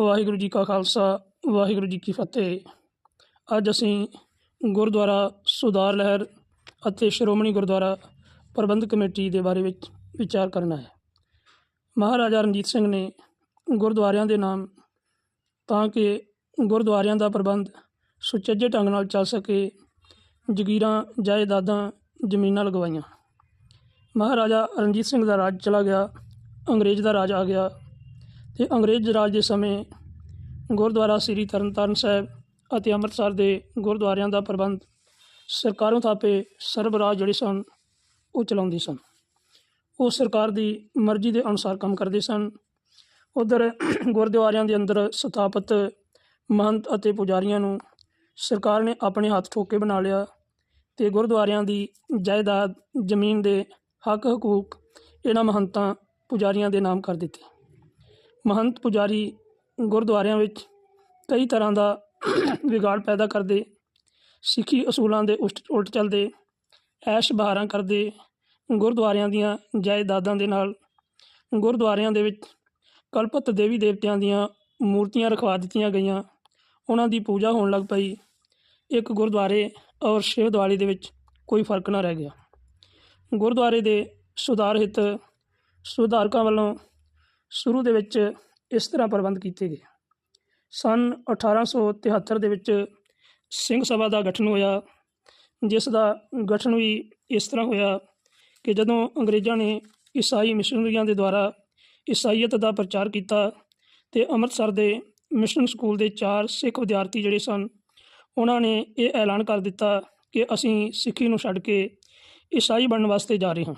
ਵਾਹਿਗੁਰੂ ਜੀ ਕਾ ਖਾਲਸਾ, ਵਾਹਿਗੁਰੂ ਜੀ ਕੀ ਫਤਿਹ। ਅੱਜ ਅਸੀਂ ਗੁਰਦੁਆਰਾ ਸੁਧਾਰ ਲਹਿਰ ਅਤੇ ਸ਼੍ਰੋਮਣੀ ਗੁਰਦੁਆਰਾ ਪ੍ਰਬੰਧਕ ਕਮੇਟੀ ਦੇ ਬਾਰੇ ਵਿੱਚ ਵਿਚਾਰ ਕਰਨਾ ਹੈ। ਮਹਾਰਾਜਾ ਰਣਜੀਤ ਸਿੰਘ ਨੇ ਗੁਰਦੁਆਰਿਆਂ ਦੇ ਨਾਮ ਤਾਂ ਕਿ ਗੁਰਦੁਆਰਿਆਂ ਦਾ ਪ੍ਰਬੰਧ ਸੁਚੱਜੇ ਢੰਗ ਨਾਲ ਚੱਲ ਸਕੇ, ਜਗੀਰਾਂ, ਜਾਇਦਾਦਾਂ, ਜ਼ਮੀਨਾਂ ਲਗਵਾਈਆਂ। ਮਹਾਰਾਜਾ ਰਣਜੀਤ ਸਿੰਘ ਦਾ ਰਾਜ ਚਲਾ ਗਿਆ, ਅੰਗਰੇਜ਼ ਦਾ ਰਾਜ ਆ ਗਿਆ ਤੇ ਅੰਗਰੇਜ਼ ਰਾਜ ਦੇ ਸਮੇਂ ਗੁਰਦੁਆਰਾ ਸ੍ਰੀ ਤਰਨਤਾਰਨ ਸਾਹਿਬ ਅਤੇ ਅੰਮ੍ਰਿਤਸਰ ਦੇ ਗੁਰਦੁਆਰਿਆਂ ਦਾ ਪ੍ਰਬੰਧ ਸਰਕਾਰੋਂ ਥਾਪੇ ਸਰਬਰਾਜ ਜਿਹੜੇ ਸਨ, ਉਹ ਚਲਾਉਂਦੇ ਸਨ। ਉਹ ਸਰਕਾਰ ਦੀ ਮਰਜ਼ੀ ਦੇ ਅਨੁਸਾਰ ਕੰਮ ਕਰਦੇ ਸਨ। ਉਧਰ ਗੁਰਦੁਆਰਿਆਂ ਦੇ ਅੰਦਰ ਸਥਾਪਿਤ ਮਹੰਤ ਅਤੇ ਪੁਜਾਰੀਆਂ ਨੂੰ ਸਰਕਾਰ ਨੇ ਆਪਣੇ ਹੱਥ ਠੋਕੇ ਬਣਾ ਲਿਆ ਤੇ ਗੁਰਦੁਆਰਿਆਂ ਦੀ ਜਾਇਦਾਦ ਜ਼ਮੀਨ ਦੇ ਹੱਕ ਹਕੂਕ ਇਹਨਾਂ ਮਹੰਤਾਂ, ਪੁਜਾਰੀਆਂ ਦੇ ਨਾਮ ਕਰ ਦਿੱਤੇ। ਮਹੰਤ ਪੁਜਾਰੀ ਗੁਰਦੁਆਰਿਆਂ ਵਿੱਚ ਕਈ ਤਰ੍ਹਾਂ ਦਾ ਵਿਗਾੜ ਪੈਦਾ ਕਰਦੇ, ਸਿੱਖੀ ਅਸੂਲਾਂ ਦੇ ਉਲਟ ਉਲਟ ਚੱਲਦੇ, ਐਸ਼ ਬਹਾਰਾਂ ਕਰਦੇ, ਗੁਰਦੁਆਰਿਆਂ ਦੀਆਂ ਜਾਇਦਾਦਾਂ ਦੇ ਨਾਲ ਗੁਰਦੁਆਰਿਆਂ ਦੇ ਵਿੱਚ ਕਲਪਤ ਦੇਵੀ ਦੇਵਤਿਆਂ ਦੀਆਂ ਮੂਰਤੀਆਂ ਰਖਵਾ ਦਿੱਤੀਆਂ ਗਈਆਂ। ਉਹਨਾਂ ਦੀ ਪੂਜਾ ਹੋਣ ਲੱਗ ਪਈ। ਇੱਕ ਗੁਰਦੁਆਰੇ ਔਰ ਸ਼ਿਵ ਦਿਵਾਲੀ ਦੇ ਵਿੱਚ ਕੋਈ ਫ਼ਰਕ ਨਾ ਰਹਿ ਗਿਆ। ਗੁਰਦੁਆਰੇ ਦੇ ਸੁਧਾਰ ਹਿੱਤ ਸੁਧਾਰਕਾਂ ਵੱਲੋਂ ਸ਼ੁਰੂ ਦੇ ਵਿੱਚ ਇਸ ਤਰ੍ਹਾਂ ਪ੍ਰਬੰਧ ਕੀਤੇ ਗਏ। ਸਨ 1873 ਦੇ ਵਿੱਚ ਸਿੰਘ ਸਭਾ ਦਾ ਗਠਨ ਹੋਇਆ, ਜਿਸ ਦਾ ਗਠਨ ਵੀ ਇਸ ਤਰ੍ਹਾਂ ਹੋਇਆ ਕਿ ਜਦੋਂ ਅੰਗਰੇਜ਼ਾਂ ਨੇ ਈਸਾਈ ਮਿਸ਼ਨਰੀਆਂ ਦੇ ਦੁਆਰਾ ਈਸਾਈਅਤ ਦਾ ਪ੍ਰਚਾਰ ਕੀਤਾ ਤੇ ਅੰਮ੍ਰਿਤਸਰ ਦੇ ਮਿਸ਼ਨ ਸਕੂਲ ਦੇ ਚਾਰ ਸਿੱਖ ਵਿਦਿਆਰਥੀ ਜਿਹੜੇ ਸਨ, ਉਹਨਾਂ ਨੇ ਇਹ ਐਲਾਨ ਕਰ ਦਿੱਤਾ ਕਿ ਅਸੀਂ ਸਿੱਖੀ ਨੂੰ ਛੱਡ ਕੇ ਈਸਾਈ ਬਣਨ ਵਾਸਤੇ ਜਾ ਰਹੇ ਹਾਂ।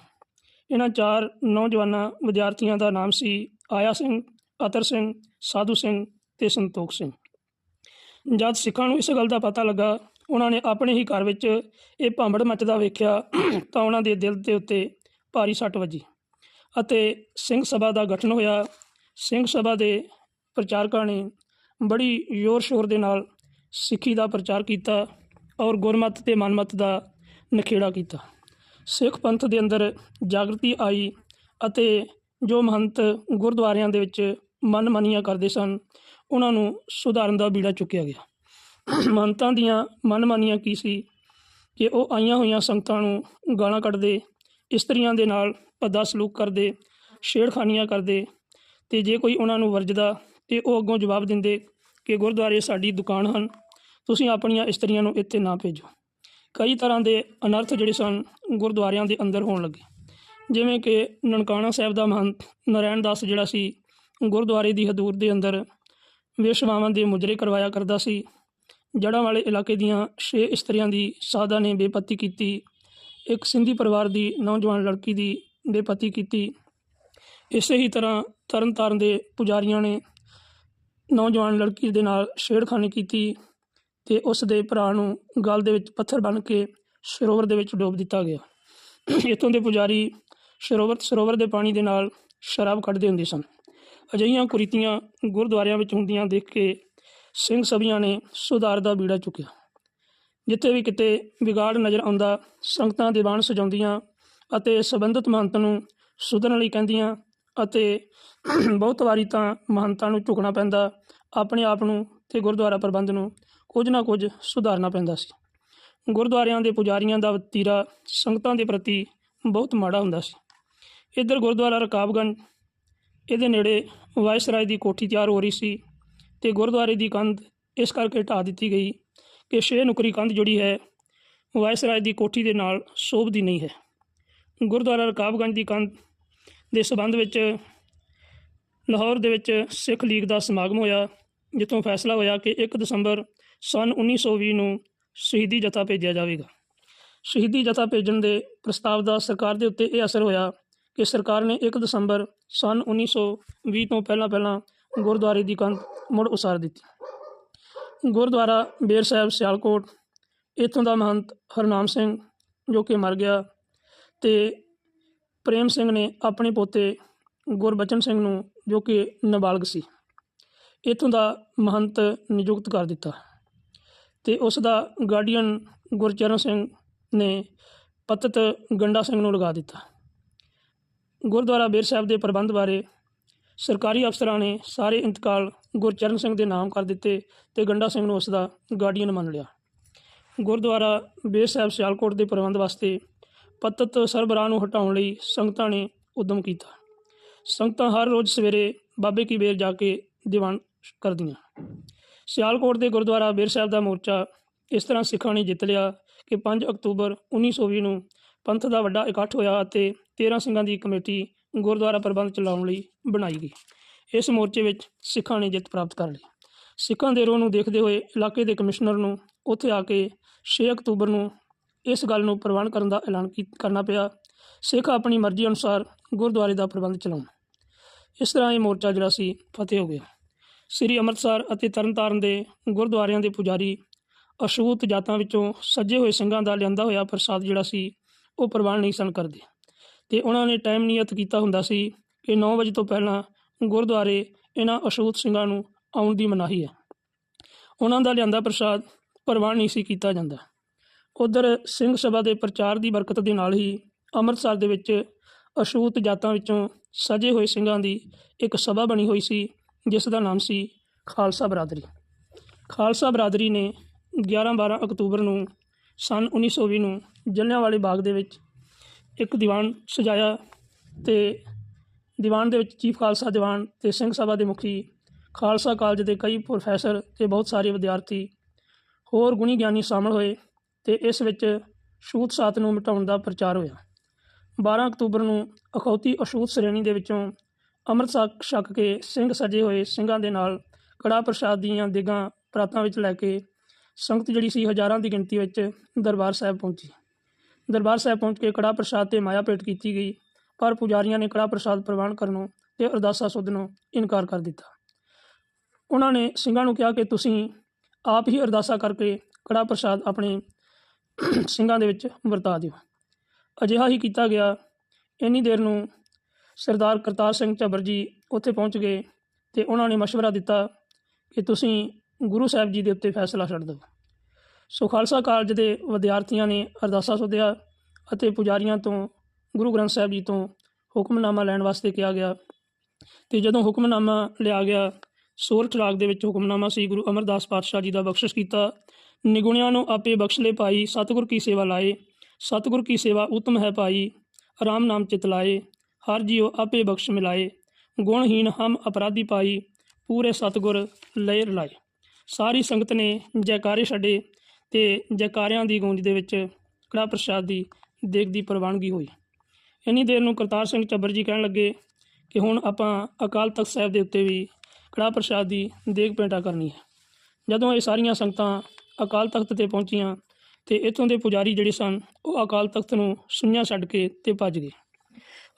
ਇਹਨਾਂ ਚਾਰ ਨੌਜਵਾਨਾਂ ਵਿਦਿਆਰਥੀਆਂ ਦਾ ਨਾਮ ਸੀ ਆਇਆ ਸਿੰਘ, ਅਤਰ ਸਿੰਘ, ਸਾਧੂ ਸਿੰਘ ਤੇ ਸੰਤੋਖ ਸਿੰਘ। ਜਦ ਸਿੱਖਾਂ ਨੂੰ ਇਸ ਗੱਲ ਦਾ ਪਤਾ ਲੱਗਾ, ਉਹਨਾਂ ਨੇ ਆਪਣੇ ਹੀ ਘਰ ਵਿੱਚ ਇਹ ਭਾਂਬੜ ਮੱਚਦਾ ਵੇਖਿਆ ਤਾਂ ਉਹਨਾਂ ਦੇ ਦਿਲ ਦੇ ਉੱਤੇ ਭਾਰੀ ਸੱਟ ਵੱਜੀ ਅਤੇ ਸਿੰਘ ਸਭਾ ਦਾ ਗਠਨ ਹੋਇਆ। ਸਿੰਘ ਸਭਾ ਦੇ ਪ੍ਰਚਾਰਕਾਂ ਨੇ ਬੜੀ ਜ਼ੋਰ ਸ਼ੋਰ ਦੇ ਨਾਲ ਸਿੱਖੀ ਦਾ ਪ੍ਰਚਾਰ ਕੀਤਾ ਔਰ ਗੁਰਮਤ ਤੇ ਮਨਮਤ ਦਾ ਨਖੇੜਾ ਕੀਤਾ। ਸਿੱਖ ਪੰਥ ਦੇ ਅੰਦਰ ਜਾਗਰਤੀ ਆਈ ਅਤੇ ਜੋ ਮਹੰਤ ਗੁਰਦੁਆਰਿਆਂ ਦੇ ਵਿੱਚ ਮਨਮਾਨੀਆਂ ਕਰਦੇ ਸਨ, ਉਹਨਾਂ ਨੂੰ ਸੁਧਾਰਨ ਦਾ ਬੀੜਾ ਚੁੱਕਿਆ ਗਿਆ। ਮਹੰਤਾਂ ਦੀਆਂ ਮਨਮਾਨੀਆਂ ਕੀ ਸੀ? ਕਿ ਉਹ ਆਈਆਂ ਹੋਈਆਂ ਸੰਗਤਾਂ ਨੂੰ ਗਾਲਾਂ ਕੱਢਦੇ, ਇਸਤਰੀਆਂ ਦੇ ਨਾਲ ਭੱਦਾ ਸਲੂਕ ਕਰਦੇ, ਛੇੜਖਾਨੀਆਂ ਕਰਦੇ ਤੇ ਜੇ ਕੋਈ ਉਹਨਾਂ ਨੂੰ ਵਰਜਦਾ ਤੇ ਉਹ ਅੱਗੋਂ ਜਵਾਬ ਦਿੰਦੇ ਕਿ ਗੁਰਦੁਆਰੇ ਸਾਡੀ ਦੁਕਾਨ ਹਨ, ਤੁਸੀਂ ਆਪਣੀਆਂ ਇਸਤਰੀਆਂ ਨੂੰ ਇੱਥੇ ਨਾ ਭੇਜੋ। ਕਈ ਤਰ੍ਹਾਂ ਦੇ ਅਨਰਥ ਜਿਹੜੇ ਸਨ, ਗੁਰਦੁਆਰਿਆਂ ਦੇ ਅੰਦਰ ਹੋਣ ਲੱਗੇ। ਜਿਵੇਂ ਕਿ ਨਨਕਾਣਾ ਸਾਹਿਬ ਦਾ ਮਹੰਤ ਨਰਾਇਣ ਦਾਸ ਜਿਹੜਾ ਸੀ, ਗੁਰਦੁਆਰੇ ਦੀ ਹਦੂਰ ਦੇ ਅੰਦਰ ਵਿਸ਼ਵਾਵਾਂ ਦੇ ਮੁਜਰੇ ਕਰਵਾਇਆ ਕਰਦਾ ਸੀ। ਜੜ੍ਹਾਂ ਵਾਲੇ ਇਲਾਕੇ ਦੀਆਂ ਛੇ ਇਸਤਰੀਆਂ ਦੀ ਸਾਦਾ ਨੇ ਬੇਪਤੀ ਕੀਤੀ। ਇੱਕ ਸਿੰਧੀ ਪਰਿਵਾਰ ਦੀ ਨੌਜਵਾਨ ਲੜਕੀ ਦੀ ਬੇਪਤੀ ਕੀਤੀ। ਇਸੇ ਹੀ ਤਰ੍ਹਾਂ ਤਰਨਤਾਰਨ ਦੇ ਪੁਜਾਰੀਆਂ ਨੇ ਨੌਜਵਾਨ ਲੜਕੀ ਦੇ ਨਾਲ ਛੇੜਖਾਨੀ ਕੀਤੀ ਤੇ ਉਸ ਦੇ ਭਰਾ ਨੂੰ ਗਲ ਦੇ ਵਿੱਚ ਪੱਥਰ ਬੰਨ੍ਹ ਕੇ ਸਰੋਵਰ ਦੇ ਵਿੱਚ ਡੋਬ ਦਿੱਤਾ ਗਿਆ। ਇੱਥੋਂ ਦੇ ਪੁਜਾਰੀ ਸਰੋਵਰ ਸਰੋਵਰ ਦੇ ਪਾਣੀ ਦੇ ਨਾਲ ਸ਼ਰਾਬ ਕੱਢਦੇ ਹੁੰਦੇ ਸਨ। ਅਜਿਹੀਆਂ ਕੁਰੀਤੀਆਂ ਗੁਰਦੁਆਰਿਆਂ ਵਿੱਚ ਹੁੰਦੀਆਂ ਦੇਖ ਕੇ ਸਿੰਘ ਸਭੀਆਂ ਨੇ ਸੁਧਾਰ ਦਾ ਬੀੜਾ ਚੁੱਕਿਆ, ਜਿੱਥੇ ਵੀ ਕਿਤੇ ਵਿਗਾੜ ਨਜ਼ਰ ਆਉਂਦਾ, ਸੰਗਤਾਂ ਦੀਵਾਨ ਸਜਾਉਂਦੀਆਂ ਅਤੇ ਸੰਬੰਧਿਤ ਮਹੰਤ ਨੂੰ ਸੁਧਰਨ ਲਈ ਕਹਿੰਦੀਆਂ ਅਤੇ ਬਹੁਤ ਵਾਰੀ ਤਾਂ ਮਹੰਤਾਂ ਨੂੰ ਝੁਕਣਾ ਪੈਂਦਾ, ਆਪਣੇ ਆਪ ਨੂੰ ਤੇ ਗੁਰਦੁਆਰਾ ਪ੍ਰਬੰਧ ਨੂੰ ਕੁਝ ਨਾ ਕੁਝ ਸੁਧਾਰਨਾ ਪੈਂਦਾ ਸੀ। ਗੁਰਦੁਆਰਿਆਂ ਦੇ ਪੁਜਾਰੀਆਂ ਦਾ ਵਤੀਰਾ ਸੰਗਤਾਂ ਦੇ ਪ੍ਰਤੀ ਬਹੁਤ ਮਾੜਾ ਹੁੰਦਾ ਸੀ। ਇੱਧਰ ਗੁਰਦੁਆਰਾ ਰਕਾਬਗੰਜ, ਇਹਦੇ ਨੇੜੇ ਵਾਇਸਰਾਏ ਦੀ ਕੋਠੀ ਤਿਆਰ ਹੋ ਰਹੀ ਸੀ ਤੇ ਗੁਰਦੁਆਰੇ ਦੀ ਕੰਧ ਇਸ ਕਰਕੇ ਢਾਹ ਦਿੱਤੀ ਗਈ ਕਿ ਛੇ ਨੁਕਰੀ ਕੰਧ ਜਿਹੜੀ ਹੈ ਵਾਇਸਰਾਏ ਦੀ ਕੋਠੀ ਦੇ ਨਾਲ ਸ਼ੋਭਦੀ ਨਹੀਂ ਹੈ। ਗੁਰਦੁਆਰਾ ਰਕਾਬਗੰਜ ਦੀ ਕੰਧ ਦੇ ਸਬੰਧ ਵਿੱਚ ਲਾਹੌਰ ਦੇ ਵਿੱਚ ਸਿੱਖ ਲੀਗ ਦਾ ਸਮਾਗਮ ਹੋਇਆ, ਜਿੱਥੋਂ ਫੈਸਲਾ ਹੋਇਆ ਕਿ 1 ਦਸੰਬਰ ਸਨ 1920 ਨੂੰ ਸ਼ਹੀਦੀ ਜਥਾ ਭੇਜਿਆ ਜਾਵੇਗਾ। ਸ਼ਹੀਦੀ ਜਥਾ ਭੇਜਣ ਦੇ ਪ੍ਰਸਤਾਵ ਦਾ ਸਰਕਾਰ ਦੇ ਉੱਤੇ ਇਹ ਅਸਰ ਹੋਇਆ ਕਿ ਸਰਕਾਰ ਨੇ 1 ਦਸੰਬਰ ਸਨ 1920 ਤੋਂ ਪਹਿਲਾਂ ਪਹਿਲਾਂ ਗੁਰਦੁਆਰੇ ਦੀ ਕੰਧ ਮੁੜ ਉਸਾਰ ਦਿੱਤੀ। ਗੁਰਦੁਆਰਾ ਬੇਰ ਸਾਹਿਬ ਸਿਆਲਕੋਟ, ਇੱਥੋਂ ਦਾ ਮਹੰਤ ਹਰਨਾਮ ਸਿੰਘ ਜੋ ਕਿ ਮਰ ਗਿਆ ਤੇ ਪ੍ਰੇਮ ਸਿੰਘ ਨੇ ਆਪਣੇ ਪੋਤੇ ਗੁਰਬਚਨ ਸਿੰਘ ਨੂੰ ਜੋ ਕਿ ਨਾਬਾਲਗ ਸੀ, ਇੱਥੋਂ ਦਾ ਮਹੰਤ ਨਿਯੁਕਤ ਕਰ ਦਿੱਤਾ ਤੇ ਉਸ ਦਾ ਗਾਰਡੀਅਨ ਗੁਰਚਰਨ ਸਿੰਘ ਨੇ ਪਤਤ ਗੰਡਾ ਸਿੰਘ ਨੂੰ ਲਗਾ ਦਿੱਤਾ। ਗੁਰਦੁਆਰਾ ਬੇਰ ਸਾਹਿਬ ਦੇ ਪ੍ਰਬੰਧ ਬਾਰੇ ਸਰਕਾਰੀ ਅਫਸਰਾਂ ਨੇ ਸਾਰੇ ਇੰਤਕਾਲ ਗੁਰਚਰਨ ਸਿੰਘ ਦੇ ਨਾਮ ਕਰ ਦਿੱਤੇ ਤੇ ਗੰਡਾ ਸਿੰਘ ਨੂੰ ਉਸ ਦਾ ਗਾਰਡੀਅਨ ਮੰਨ ਲਿਆ। ਗੁਰਦੁਆਰਾ ਬੇਰ ਸਾਹਿਬ ਸਿਆਲਕੋਟ ਦੇ ਪ੍ਰਬੰਧ ਵਾਸਤੇ ਪਤਤ ਸਰਬਰਾਹ ਨੂੰ ਹਟਾਉਣ ਲਈ ਸੰਗਤਾਂ ਨੇ ਉਦਮ ਕੀਤਾ। ਸੰਗਤਾਂ ਹਰ ਰੋਜ਼ ਸਵੇਰੇ ਬਾਬੇ ਕੀ ਬੇਰ ਜਾ ਕੇ ਦੀਵਾਨ ਕਰਦੀਆਂ। ਸਿਆਲਕੋਟ ਦੇ ਗੁਰਦੁਆਰਾ ਬੇਰ ਸਾਹਿਬ ਦਾ ਮੋਰਚਾ ਇਸ ਤਰ੍ਹਾਂ ਸਿੱਖਾਂ ਨੇ ਜਿੱਤ ਲਿਆ ਕਿ 5 ਅਕਤੂਬਰ 1920 ਨੂੰ ਪੰਥ ਦਾ ਵੱਡਾ ਇਕੱਠ ਹੋਇਆ ਅਤੇ 13 ਸਿੰਘਾਂ ਦੀ ਕਮੇਟੀ ਗੁਰਦੁਆਰਾ ਪ੍ਰਬੰਧ ਚਲਾਉਣ ਲਈ ਬਣਾਈ ਗਈ। ਇਸ ਮੋਰਚੇ ਵਿੱਚ ਸਿੱਖਾਂ ਨੇ ਜਿੱਤ ਪ੍ਰਾਪਤ ਕਰ ਲਈ। ਸਿੱਖਾਂ ਦੇ ਰੋਹ ਨੂੰ ਦੇਖਦੇ ਹੋਏ ਇਲਾਕੇ ਦੇ ਕਮਿਸ਼ਨਰ ਨੂੰ ਉੱਥੇ ਆ ਕੇ 6 ਅਕਤੂਬਰ ਨੂੰ ਇਸ ਗੱਲ ਨੂੰ ਪ੍ਰਵਾਨ ਕਰਨ ਦਾ ਐਲਾਨ ਕੀ, ਕਰਨਾ ਪਿਆ। ਸਿੱਖ ਆਪਣੀ ਮਰਜ਼ੀ ਅਨੁਸਾਰ ਗੁਰਦੁਆਰੇ ਦਾ ਪ੍ਰਬੰਧ ਚਲਾਉਣ। ਇਸ ਤਰ੍ਹਾਂ ਇਹ ਮੋਰਚਾ ਜਿਹੜਾ ਸੀ, ਫਤਿਹ ਹੋ ਗਿਆ। ਸ੍ਰੀ ਅੰਮ੍ਰਿਤਸਰ ਅਤੇ ਤਰਨਤਾਰਨ ਦੇ ਗੁਰਦੁਆਰਿਆਂ ਦੇ ਪੁਜਾਰੀ ਅਸ਼ੂਤ ਜਾਤਾਂ ਵਿੱਚੋਂ ਸੱਜੇ ਹੋਏ ਸਿੰਘਾਂ ਦਾ ਲਿਆਂਦਾ ਹੋਇਆ ਪ੍ਰਸਾਦ ਜਿਹੜਾ ਸੀ, ਉਹ ਪ੍ਰਵਾਨ ਨਹੀਂ ਸਨ ਕਰਦੇ। ਤੇ ਉਹਨਾਂ ਨੇ ਟਾਈਮ ਨਿਯਤ ਕੀਤਾ ਹੁੰਦਾ ਸੀ ਕਿ 9 ਵਜੇ ਤੋਂ ਪਹਿਲਾਂ ਗੁਰਦੁਆਰੇ ਇਹਨਾਂ ਅਸ਼ੂਤ ਸਿੰਘਾਂ ਨੂੰ ਆਉਣ ਦੀ ਮਨਾਹੀ ਹੈ। ਉਹਨਾਂ ਦਾ ਲਿਆਂਦਾ ਪ੍ਰਸਾਦ ਪ੍ਰਵਾਨ ਨਹੀਂ ਸੀ ਕੀਤਾ ਜਾਂਦਾ। ਉਧਰ ਸਿੰਘ ਸਭਾ ਦੇ ਪ੍ਰਚਾਰ ਦੀ ਬਰਕਤ ਦੇ ਨਾਲ ਹੀ ਅੰਮ੍ਰਿਤਸਰ ਦੇ ਵਿੱਚ ਅਸ਼ੂਤ ਜਾਤਾਂ ਵਿੱਚੋਂ ਸਜੇ ਹੋਏ ਸਿੰਘਾਂ ਦੀ ਇੱਕ ਸਭਾ ਬਣੀ ਹੋਈ ਸੀ, ਜਿਸ ਦਾ ਨਾਮ ਸੀ ਖਾਲਸਾ ਬਰਾਦਰੀ। ਖਾਲਸਾ ਬਰਾਦਰੀ ਨੇ 11-12 ਅਕਤੂਬਰ ਨੂੰ ਸਨ 1920 ਨੂੰ ਜਲਿਆਂਵਾਲੇ ਬਾਗ ਦੇ ਵਿੱਚ ਇੱਕ ਦੀਵਾਨ ਸਜਾਇਆ ਤੇ ਦੀਵਾਨ ਦੇ ਵਿੱਚ ਚੀਫ ਖਾਲਸਾ ਦੀਵਾਨ ਤੇ ਸਿੰਘ ਸਭਾ ਦੇ ਮੁਖੀ, ਖਾਲਸਾ ਕਾਲਜ ਦੇ ਕਈ ਪ੍ਰੋਫੈਸਰ ਤੇ ਬਹੁਤ ਸਾਰੇ ਵਿਦਿਆਰਥੀ, ਹੋਰ ਗੁਣੀ ਗਿਆਨੀ ਸ਼ਾਮਲ ਹੋਏ ਤੇ ਇਸ ਵਿੱਚ ਛੂਤ ਸਾਤ ਨੂੰ ਮਿਟਾਉਣ ਦਾ ਪ੍ਰਚਾਰ ਹੋਇਆ। 12 ਅਕਤੂਬਰ ਨੂੰ ਅਖੌਤੀ ਅਛੂਤ ਸ਼੍ਰੇਣੀ ਦੇ ਵਿੱਚੋਂ ਅੰਮ੍ਰਿਤ ਛਕ ਕੇ ਸਿੰਘ ਸਜੇ ਹੋਏ ਸਿੰਘਾਂ ਦੇ ਨਾਲ ਕੜਾ ਪ੍ਰਸ਼ਾਦ ਦੀਆਂ ਦੇਗਾਂ, ਪ੍ਰਾਤਾਂ ਵਿੱਚ ਲੈ ਕੇ ਸੰਗਤ ਜਿਹੜੀ ਸੀ ਹਜ਼ਾਰਾਂ ਦੀ ਗਿਣਤੀ ਵਿੱਚ ਦਰਬਾਰ ਸਾਹਿਬ ਪਹੁੰਚੀ। ਦਰਬਾਰ ਸਾਹਿਬ ਪਹੁੰਚ ਕੇ ਕੜਾ ਪ੍ਰਸ਼ਾਦ ਤੇ ਮਾਇਆ ਭੇਟ ਕੀਤੀ ਗਈ ਪਰ ਪੁਜਾਰੀਆਂ ਨੇ ਕੜਾ ਪ੍ਰਸ਼ਾਦ ਪ੍ਰਵਾਨ ਕਰਨੋਂ ਤੇ ਅਰਦਾਸਾ ਸੁਧਨੋਂ ਇਨਕਾਰ ਕਰ ਦਿੱਤਾ ਉਹਨਾਂ ਨੇ ਸਿੰਘਾਂ ਨੂੰ ਕਿਹਾ ਕਿ ਤੁਸੀਂ ਆਪ ਹੀ ਅਰਦਾਸਾ ਕਰਕੇ ਕੜਾ ਪ੍ਰਸ਼ਾਦ ਆਪਣੇ ਸਿੰਘਾਂ ਦੇ ਵਿੱਚ ਵਰਤਾ ਦਿਓ ਅਜਿਹਾ ਹੀ ਕੀਤਾ ਗਿਆ ਇੰਨੀ ਦੇਰ ਨੂੰ ਸਰਦਾਰ ਕਰਤਾਰ ਸਿੰਘ ਝੱਬਰ ਜੀ ਉੱਥੇ ਪਹੁੰਚ ਗਏ ਤੇ ਉਹਨਾਂ ਨੇ مشورہ ਦਿੱਤਾ ਕਿ ਤੁਸੀਂ ਗੁਰੂ ਸਾਹਿਬ ਜੀ ਦੇ ਉੱਤੇ ਫੈਸਲਾ ਛੱਡ ਦਿਓ ਸੋ ਖਾਲਸਾ ਕਾਲਜ ਦੇ ਵਿਦਿਆਰਥੀਆਂ ਨੇ ਅਰਦਾਸਾ ਸੁਧਿਆ ਅਤੇ ਪੁਜਾਰੀਆਂ ਤੋਂ, ਗੁਰੂ ਗ੍ਰੰਥ ਸਾਹਿਬ ਜੀ ਤੋਂ ਹੁਕਮਨਾਮਾ ਲੈਣ ਵਾਸਤੇ ਕਿਹਾ ਗਿਆ। ਤੇ ਜਦੋਂ ਹੁਕਮਨਾਮਾ ਲਿਆ ਗਿਆ, ਸੋਰ ਚਲਾਕ ਦੇ ਵਿੱਚ ਹੁਕਮਨਾਮਾ ਸੀ, ਗੁਰੂ ਅਮਰਦਾਸ ਪਾਤਸ਼ਾਹ ਜੀ ਦਾ ਬਖਸ਼ਿਸ਼ ਕੀਤਾ। ਨਿਗੁਣਿਆਂ ਨੂੰ ਆਪੇ ਬਖਸ਼ ਲੈ ਪਾਈ, ਸਤਿਗੁਰ ਕੀ ਸੇਵਾ ਲਾਏ, ਸਤਿਗੁਰ ਕੀ ਸੇਵਾ ਉਤਮ ਹੈ ਪਾਈ, ਰਾਮ ਨਾਮ ਚਿਤ ਲਾਏ, ਹਰ ਜੀਉ ਆਪੇ ਬਖਸ਼ ਮਿਲਾਏ ਗੁਣਹੀਨ ਹਮ ਅਪਰਾਧੀ ਪਾਈ, ਪੂਰੇ ਸਤਿਗੁਰ ਲਏ। ਰਲਾਏ ਸਾਰੀ ਸੰਗਤ ਨੇ ਜੈਕਾਰੇ ਛੱਡੇ ਤੇ ਜੈਕਾਰਿਆਂ ਦੀ ਗੂੰਜ ਦੇ ਵਿੱਚ ਕੜਾ ਪ੍ਰਸ਼ਾਦ ਦੀ ਦੇਗ ਦੀ ਪ੍ਰਵਾਨਗੀ ਹੋਈ। ਇੰਨੀ ਦੇਰ ਨੂੰ ਕਰਤਾਰ ਸਿੰਘ ਚੱਬਰ ਜੀ ਕਹਿਣ ਲੱਗੇ ਕਿ ਹੁਣ ਆਪਾਂ ਅਕਾਲ ਤਖਤ ਸਾਹਿਬ ਦੇ ਉੱਤੇ ਵੀ ਕੜਾ ਪ੍ਰਸ਼ਾਦ ਦੀ ਦੇਗ ਭੇਟਾ ਕਰਨੀ ਹੈ। ਜਦੋਂ ਇਹ ਸਾਰੀਆਂ ਸੰਗਤਾਂ ਅਕਾਲ ਤਖਤ ਤੇ ਪਹੁੰਚੀਆਂ ਤੇ ਇੱਥੋਂ ਦੇ ਪੁਜਾਰੀ ਜਿਹੜੇ ਸਨ, ਉਹ ਅਕਾਲ ਤਖਤ ਨੂੰ ਸੁੰਨਿਆ ਛੱਡ ਕੇ ਤੇ ਭੱਜ ਗਏ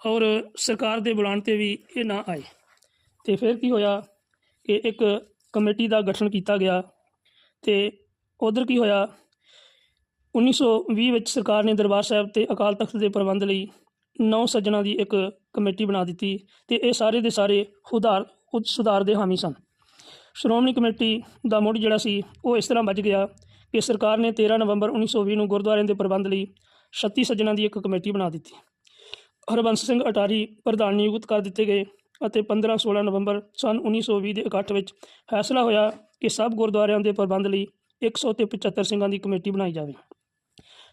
ਔਰ ਸਰਕਾਰ ਦੇ ਬੁਲਾਉਣ ਤੇ ਵੀ ਇਹ ਨਾ ਆਏ। ਤੇ ਫਿਰ ਕੀ ਹੋਇਆ ਕਿ ਇੱਕ ਕਮੇਟੀ ਦਾ ਗਠਨ ਕੀਤਾ ਗਿਆ ਤੇ ਉਧਰ ਕੀ ਹੋਇਆ? 1920 ਵਿੱਚ ਸਰਕਾਰ ਨੇ ਦਰਬਾਰ ਸਾਹਿਬ ਤੇ ਅਕਾਲ ਤਖਤ ਦੇ ਪ੍ਰਬੰਧ ਲਈ ਨੌ ਸੱਜਣਾ ਦੀ ਇੱਕ ਕਮੇਟੀ ਬਣਾ ਦਿੱਤੀ ਤੇ ਇਹ ਸਾਰੇ ਦੇ ਸਾਰੇ ਸੁਧਾਰ ਸੁਧਾਰ ਦੇ ਹਾਮੀ ਸਨ। ਸ਼੍ਰੋਮਣੀ ਕਮੇਟੀ ਦਾ ਮੁੱਢ ਜਿਹੜਾ ਸੀ, ਉਹ ਇਸ ਤਰ੍ਹਾਂ ਵੱਜ ਗਿਆ ਕਿ ਸਰਕਾਰ ਨੇ 13 ਨਵੰਬਰ 1920 ਨੂੰ ਗੁਰਦੁਆਰਿਆਂ ਦੇ ਪ੍ਰਬੰਧ ਲਈ 36 ਸੱਜਣਾ ਦੀ ਇੱਕ ਕਮੇਟੀ ਬਣਾ ਦਿੱਤੀ। ਹਰਬੰਸ ਸਿੰਘ ਅਟਾਰੀ ਪ੍ਰਧਾਨ ਨਿਯੁਕਤ ਕਰ ਦਿੱਤੇ ਗਏ ਅਤੇ 15-16 ਨਵੰਬਰ ਸਨ 1920 ਦੇ ਇਕੱਠ ਵਿੱਚ ਫੈਸਲਾ ਹੋਇਆ ਕਿ ਸਭ ਗੁਰਦੁਆਰਿਆਂ ਦੇ ਪ੍ਰਬੰਧ ਲਈ 100 ਤੇ 75 ਸਿੰਘਾਂ ਦੀ ਕਮੇਟੀ ਬਣਾਈ ਜਾਵੇ।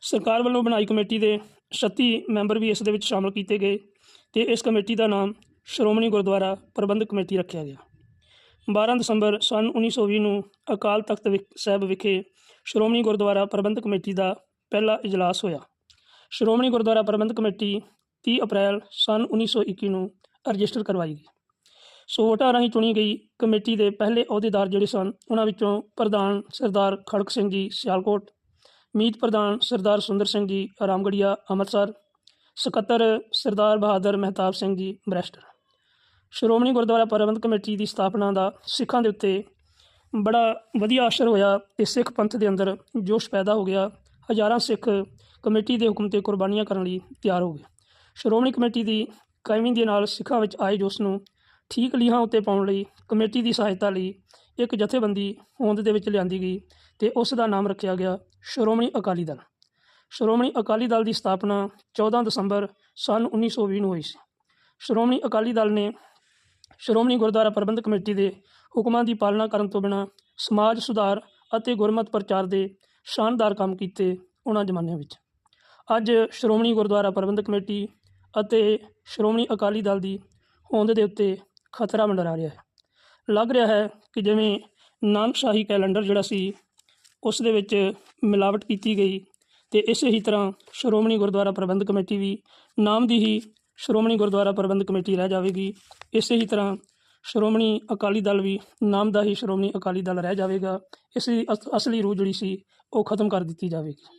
ਸਰਕਾਰ ਵੱਲੋਂ ਬਣਾਈ ਕਮੇਟੀ ਦੇ 36 ਮੈਂਬਰ ਵੀ ਇਸ ਦੇ ਵਿੱਚ ਸ਼ਾਮਲ ਕੀਤੇ ਗਏ ਤੇ ਇਸ ਕਮੇਟੀ ਦਾ ਨਾਮ ਸ਼੍ਰੋਮਣੀ ਗੁਰਦੁਆਰਾ ਪ੍ਰਬੰਧਕ ਕਮੇਟੀ ਰੱਖਿਆ ਗਿਆ। 12 ਦਸੰਬਰ ਸਨ 1920 ਨੂੰ ਅਕਾਲ ਤਖਤ ਵਿਖ- ਸਾਹਿਬ ਵਿਖੇ ਸ਼੍ਰੋਮਣੀ ਗੁਰਦੁਆਰਾ ਪ੍ਰਬੰਧਕ ਕਮੇਟੀ ਦਾ ਪਹਿਲਾ ਇਜਲਾਸ ਹੋਇਆ। ਸ਼੍ਰੋਮਣੀ ਗੁਰਦੁਆਰਾ ਪ੍ਰਬੰਧਕ ਕਮੇਟੀ 30 ਅਪ੍ਰੈਲ ਸਨ 1921 ਨੂੰ ਰਜਿਸਟਰ ਕਰਵਾਈ ਗਈ। ਸੋ ਵੋਟਾਂ ਰਾਹੀਂ ਚੁਣੀ ਗਈ ਕਮੇਟੀ ਦੇ ਪਹਿਲੇ ਅਹੁਦੇਦਾਰ ਜਿਹੜੇ ਸਨ, ਉਹਨਾਂ ਵਿੱਚੋਂ ਪ੍ਰਧਾਨ ਸਰਦਾਰ ਖੜਕ ਸਿੰਘ ਜੀ ਸਿਆਲਕੋਟ, ਮੀਤ ਪ੍ਰਧਾਨ ਸਰਦਾਰ ਸੁੰਦਰ ਸਿੰਘ ਜੀ ਰਾਮਗੜੀਆ ਅੰਮ੍ਰਿਤਸਰ, ਸਕੱਤਰ ਸਰਦਾਰ ਬਹਾਦਰ ਮਹਿਤਾਬ ਸਿੰਘ ਜੀ ਬ੍ਰੈਸਟਰ। ਸ਼੍ਰੋਮਣੀ ਗੁਰਦੁਆਰਾ ਪ੍ਰਬੰਧਕ ਕਮੇਟੀ ਦੀ ਸਥਾਪਨਾ ਦਾ ਸਿੱਖਾਂ ਦੇ ਉੱਤੇ ਬੜਾ ਵਧੀਆ ਅਸਰ ਹੋਇਆ ਤੇ ਸਿੱਖ ਪੰਥ ਦੇ ਅੰਦਰ ਜੋਸ਼ ਪੈਦਾ ਹੋ ਗਿਆ। ਹਜ਼ਾਰਾਂ ਸਿੱਖ ਕਮੇਟੀ ਦੇ ਹੁਕਮ ਤੇ ਕੁਰਬਾਨੀਆਂ ਕਰਨ ਲਈ ਤਿਆਰ ਹੋ ਗਏ। ਸ਼੍ਰੋਮਣੀ ਕਮੇਟੀ ਦੀ ਕਾਇਮੀ ਦੇ ਨਾਲ ਸਿੱਖਾਂ ਵਿੱਚ ਆਏ ਜੋਸ਼ ਨੂੰ ਠੀਕ ਲੀਹਾਂ ਉੱਤੇ ਪਾਉਣ ਲਈ, ਕਮੇਟੀ ਦੀ ਸਹਾਇਤਾ ਲਈ ਇੱਕ ਜਥੇਬੰਦੀ ਹੋਂਦ ਦੇ ਵਿੱਚ ਲਿਆਂਦੀ ਗਈ ਤੇ ਉਸ ਦਾ ਨਾਮ ਰੱਖਿਆ ਗਿਆ ਸ਼੍ਰੋਮਣੀ ਅਕਾਲੀ ਦਲ। ਸ਼੍ਰੋਮਣੀ ਅਕਾਲੀ ਦਲ ਦੀ ਸਥਾਪਨਾ 14 ਦਸੰਬਰ ਸਨ 1920 ਨੂੰ ਹੋਈ ਸੀ। ਸ਼੍ਰੋਮਣੀ ਅਕਾਲੀ ਦਲ ਨੇ ਸ਼੍ਰੋਮਣੀ ਗੁਰਦੁਆਰਾ ਪ੍ਰਬੰਧਕ ਕਮੇਟੀ ਦੇ ਹੁਕਮਾਂ ਦੀ ਪਾਲਣਾ ਕਰਨ ਤੋਂ ਬਿਨਾਂ ਸਮਾਜ ਸੁਧਾਰ ਅਤੇ ਗੁਰਮਤ ਪ੍ਰਚਾਰ ਦੇ ਸ਼ਾਨਦਾਰ ਕੰਮ ਕੀਤੇ ਉਹਨਾਂ ਜ਼ਮਾਨਿਆਂ ਵਿੱਚ। ਅੱਜ ਸ਼੍ਰੋਮਣੀ ਗੁਰਦੁਆਰਾ ਪ੍ਰਬੰਧਕ ਕਮੇਟੀ ਅਤੇ ਸ਼੍ਰੋਮਣੀ ਅਕਾਲੀ ਦਲ ਦੀ ਹੋਂਦ ਦੇ ਉੱਤੇ ਖਤਰਾ ਮੰਡਰਾ ਰਿਹਾ ਹੈ। ਲੱਗ ਰਿਹਾ ਹੈ ਕਿ ਜਿਵੇਂ ਨਾਨਕਸ਼ਾਹੀ ਕੈਲੰਡਰ ਜਿਹੜਾ ਸੀ, ਉਸ ਦੇ ਵਿੱਚ ਮਿਲਾਵਟ ਕੀਤੀ ਗਈ ਤੇ ਇਸੇ ਹੀ ਤਰ੍ਹਾਂ ਸ਼੍ਰੋਮਣੀ ਗੁਰਦੁਆਰਾ ਪ੍ਰਬੰਧਕ ਕਮੇਟੀ ਵੀ ਨਾਮ ਦੀ ਹੀ ਸ਼੍ਰੋਮਣੀ ਗੁਰਦੁਆਰਾ ਪ੍ਰਬੰਧਕ ਕਮੇਟੀ ਰਹਿ ਜਾਵੇਗੀ। ਇਸੇ ਹੀ ਤਰ੍ਹਾਂ ਸ਼੍ਰੋਮਣੀ ਅਕਾਲੀ ਦਲ ਵੀ ਨਾਮ ਦਾ ਹੀ ਸ਼੍ਰੋਮਣੀ ਅਕਾਲੀ ਦਲ ਰਹਿ ਜਾਵੇਗਾ। ਇਸ ਦੀ ਅਸ- ਅਸਲੀ ਰੂਹ ਜਿਹੜੀ ਸੀ, ਉਹ ਖਤਮ ਕਰ ਦਿੱਤੀ ਜਾਵੇਗੀ।